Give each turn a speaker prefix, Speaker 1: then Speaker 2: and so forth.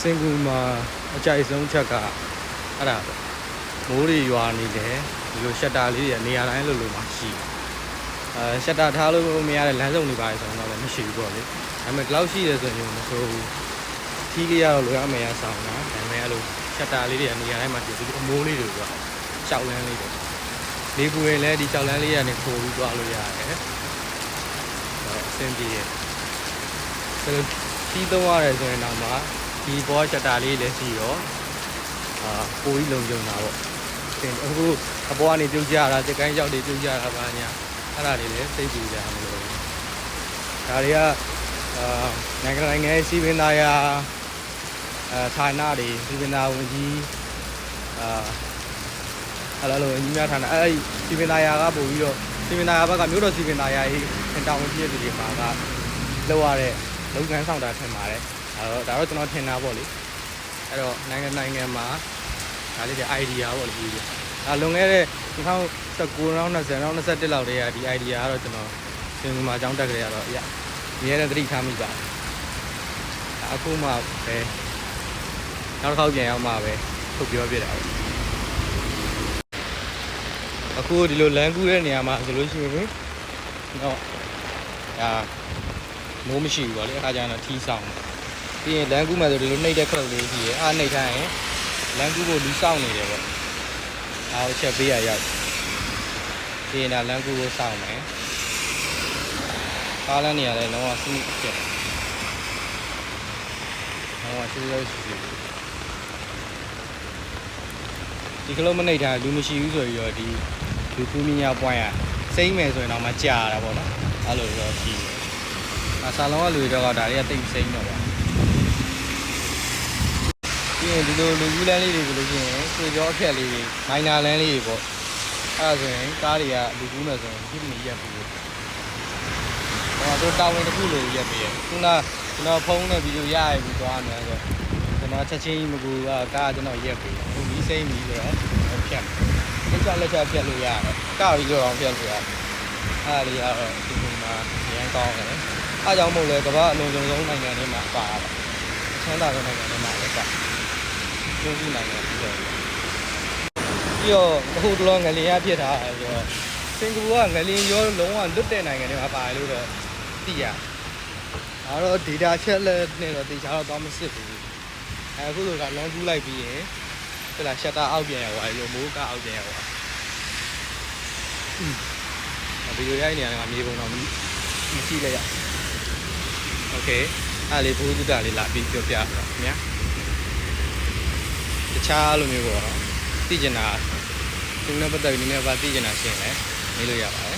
Speaker 1: စင်ကူမှာအကြိုက်ဆုံးချက်ကအဲ့ဒါပဲမိုးတွေရွာနေတယ်ဒီလိုရှက်တာလေးတွေကနေရာတိုင်းလိုလိုမှရှိတယ်အဲရှက်တာထားလို့မရတဲ့လမ်းစုံတွေပါဆိုတော့လည်းမရှိဘူးပေါ့လေဒါပေမဲ့ဒီလောက်ရှိတယ်ဆိုရင်မဆိုဘူးထီးလေးကတော့လိုရမယ်ရဆောင်တာဒါပေမဲ့အဲ့လိုရှက်တာလေးတွေကနေရာတိုင်းမှာဒီလိုအမိုးလေးတွေကရှောက်လန်းလေးတွေနေပူရင်လည်းဒီရှောက်လန်းလေးကနေခိုးပြီးသွားလို့ရတယ်အဲအဆင်ပြေတယ်ဆိုတော့ကြီးသုံးရတယ်ဆိုရင်တော့မှ ဒီဘောရှက်တာလေးလည်းရှိရောအာပိုပြီးလုံခြုံတာပေါ့သင်အခုအပေါ်ကနေပြုတ်ကြတာစကိုင်းရောက်တွေပြုတ်ကြတာပါညာအဲ့ဒါတွေလည်းစိတ်ပူကြမလို့ဒါတွေကအာနိုင်ငံနိုင်ငံရဲ့စီပင်သားရာအာဌာနတွေစီပင်သားဝန်ကြီးအာအဲ့လိုလိုဝန်ကြီးများဌာနအဲ့ဒီစီပင်သားရာကပို့ပြီးတော့စီပင်သားရာဘက်ကမြို့တော်စီပင်သားရာကြီးတောင်ဝန်ကြီးရဲ့သူတွေမှာကလောက်ရတဲ့လုပ်ငန်းဆောင်တာထင်ပါတယ်အဲ့ တော့ဒါတော့ကျွန်တော်ထင်တာပေါ့လေအဲ့တော့နိုင်ငံနိုင်ငံမှာဒါလေးတွေ idea ပေါ့လေဒီဒါလွန်ခဲ့တဲ့2019နောက်20နောက်21လောက်တည်းကဒီ idea ကတော့ကျွန်တော်သင်္ကူမှာအကြောင်းတက်ကြရတော့အရာအများနဲ့သတိထားမိပါတယ်အခုမှပဲနောက်တစ်ခေါက်ပြန်ရောက်မှပဲထုတ်ပြောပြတာပေါ့အခုဒီလိုလမ်းကူးတဲ့နေရာမှာဆိုလို့ရှိရင်တော့ဒါမိုးမရှိဘူးပေါ့လေအခါကျရင်တော့ထီးဆောင်တယ် ပြီးရင်လမ်းကူးမှဆိုဒီလိုနှိပ်တဲ့ခလုတ်လေးရှိရယ်အားနှိပ်ထားရင်လမ်းကူးဖို့လူစောင့်နေတယ်ပေါ့အားကိုချက်ပေးရရောက်ပြီးရင်ဒါလမ်းကူးကိုစောင့်မယ်ကားလမ်းနေရာလည်းလုံးဝစနစ်ဖြစ်တယ်လုံးဝရှိရရှိရှိဒီကလုံးမနှိပ်ထားလူမရှိဘူးဆိုပြီးတော့ဒီလူကူးမြညာပွိုင်းရစိမ့်မယ်ဆိုရင်တော့မကြာတာပေါ့နော်အဲ့လိုတော့ရှိတယ်အဆာလုံးကလူတွေတော့ဒါတွေကတိတ်စိမ့်တော့ပါ ပြီးရင်ဒီလိုလူကူးလမ်းလေးတွေဆိုလို့ရှိရင်ဆွေကြောအဖြက်လေးတွေမိုင်နာလမ်းလေးတွေပေါ့အဲ့ဒါဆိုရင်ကားတွေကလူကူးမယ်ဆိုရင်ဒီလိုရက်ပြီးတော့တော့တာဝန်တစ်ခုလိုရက်ပြီးရခုနကျွန်တော်ဖုန်းနဲ့ဗီဒီယိုရရပြီးသွားမယ်ဆိုတော့ကျွန်တော်ချက်ချင်းမကူကကားကျွန်တော်ရက်ပြီးဟိုမီးစိမ့်ပြီးဆိုတော့ဖြတ်လက်ချလက်ချဖြတ်လို့ရတယ်ကပြီးတော့ဖြတ်လို့ရတယ်အဲ့ဒါလေးကတော့ဒီပုံမှာရမ်းကောင်းတယ်အားကြောင့်မို့လဲကမ္ဘာအလုံးစုံဆုံးနိုင်ငံတွေမှာပါတာချမ်းသာတဲ့နိုင်ငံတွေမှာလည်းပါ ကျိုးစုနိုင်ငံတွေပြီးတော့ပြီးတော့အခုတော့ငလျင်ရဖြစ်တာဆိုတော့စင်ကာပူကငလျင်ရောလုံးဝလွတ်တဲ့နိုင်ငံတွေမှာပါတယ်လို့တော့သိရတယ်။ဒါတော့ data ချက်လက်နဲ့တော့တေချာတော့တော့မစစ်ဘူး။အဲအခုလိုကလမ်းကူးလိုက်ပြီးရင်ဟဲ့လား shutter အောက်ပြန်ရောက်သွားပြီလို့မိုးကအောက်ပြန်ရောက်သွား။ဗီဒီယိုရိုက်နေရတယ်ကမြေပုံတော့မရှိလိုက်ရ။ Okay အဲ့လေးဘူးတုဒလေးလာပြီးပြောပြပါခင်ဗျာ။ တခြားလိုမျိုးပေါ့နော်။သိကျင်တာသူနဲ့ပတ်သက်ပြီးနည်းနည်းပါသိကျင်တာရှင်းလဲမေးလို့ရပါတယ်။